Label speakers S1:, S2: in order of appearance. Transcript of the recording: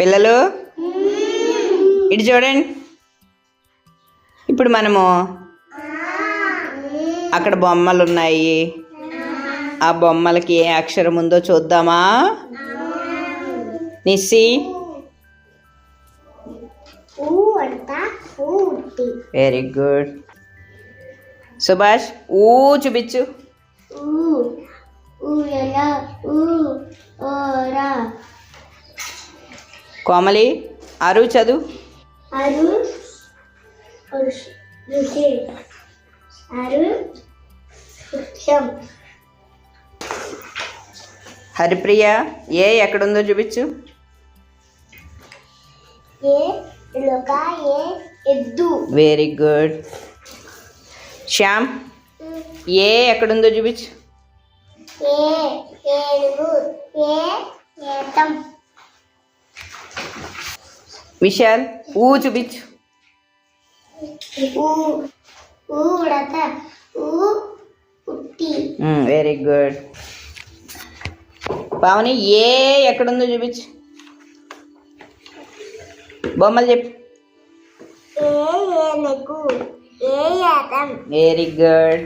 S1: పిల్లలు? ఇటు చూడండి. ఇప్పుడు మనము అక్కడ బొమ్మలు ఉన్నాయి ఆ బొమ్మలకి ఏ అక్షరం ఉందో చూద్దామా? నిస్సి. వెరీ గుడ్ సుభాష్ ఊ చూపించు.
S2: ఊ ఊయల ఊ ఓరా
S1: కోమలి అరు చదువు.
S2: అరు
S1: హరిప్రియ ఏ ఎక్కడుందో చూపించు. వెరీ గుడ్ శ్యామ్ ఏ ఎక్కడుందో చూపించు.
S2: ఏ ఏ ఏతం.
S1: విశాల్ ఊ చూపించు వెరీ గుడ్. పావని ఏ ఎక్కడుందో చూపించు. బొమ్మలు చెప్పు. Very good.